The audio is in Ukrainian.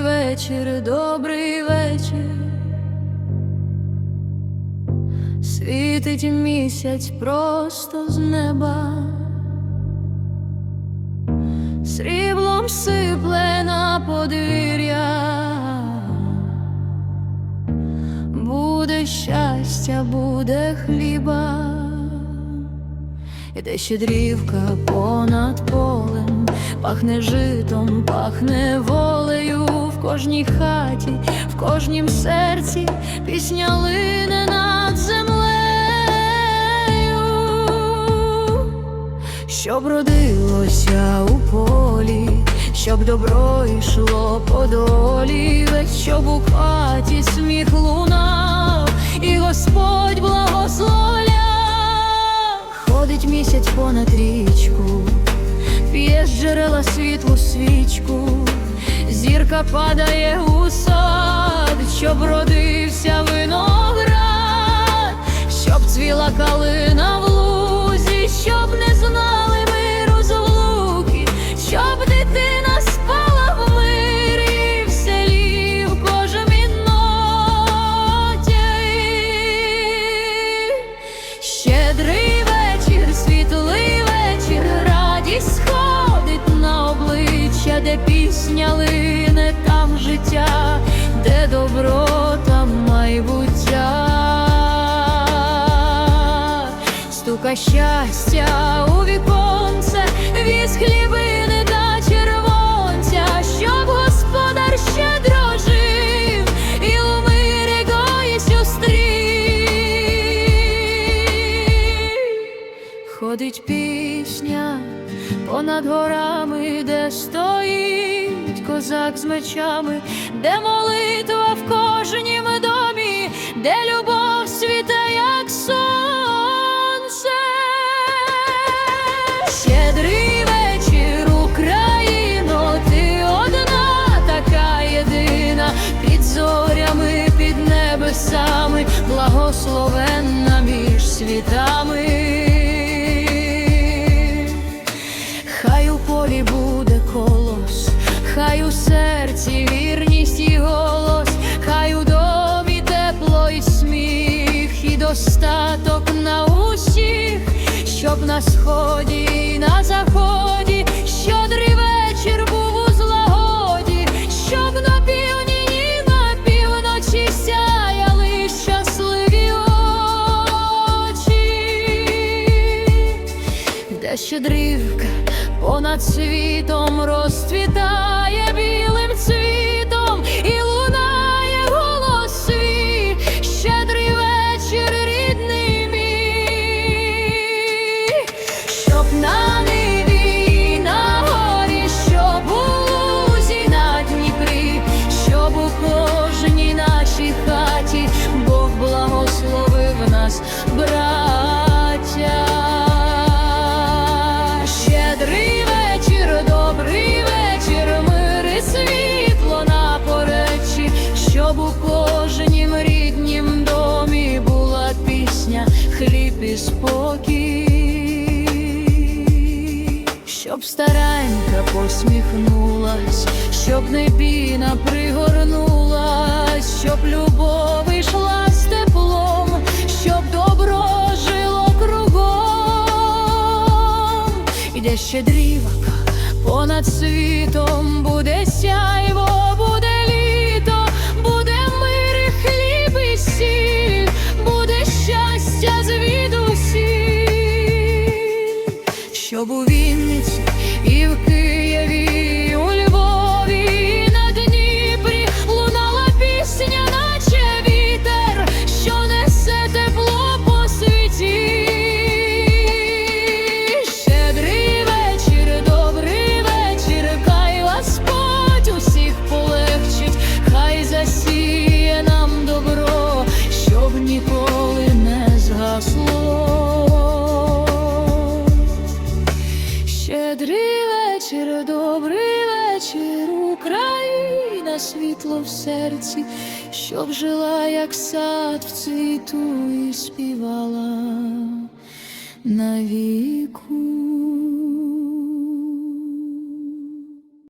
вечір, добрий вечір. Світить місяць просто з неба, сріблом сипле на подвір'я. Буде щастя, буде хліба, іде щедрівка понад пахне житом, пахне волею. В кожній хаті, в кожнім серці пісня лине над землею, щоб родилося у полі, щоб добро йшло по долі, весь щоб у хаті сміх лунав, і Господь благословляв. Ходить місяць понад з джерела світлу свічку, зірка падає у сад, щоб родився виноград, Стука щастя у віконце, віз хлібини та червонця, щоб господар щедро жив і у мирі гоїсть устрів. Ходить пісня понад горами, де стоїть козак з мечами, де молитва в кожнім світами. Хай у полі буде колос, хай у серці вірність і голос, хай у домі тепло і сміх, і достаток на усіх, щоб на сході і на заході щедрівка понад світом розцвітає білим цвітом і лунає голос свій, щедрий вечір, рідний мій, щоб на ниві і на горі, щоб у лузі на Дніпрі, щоб у кожній нашій хаті Бог благословив нас, щоб у кожнім ріднім домі була пісня, хліб і спокій, щоб старенька посміхнулась, щоб небіна пригорнулась, щоб любов йшла з теплом, щоб добро жило кругом, іде щедрівка понад світом, буде сяйво, щоб у Вінниці і в Києві, і у Львові, на Дніпрі лунала пісня, наче вітер, що несе тепло по. Щедрий вечір, добрий вечір, хай Господь усіх полегчить, хай засіє нам добро, щоб ніколи не згасло. Світло в серці, щоб жила, як сад в цвіту і співала на віку.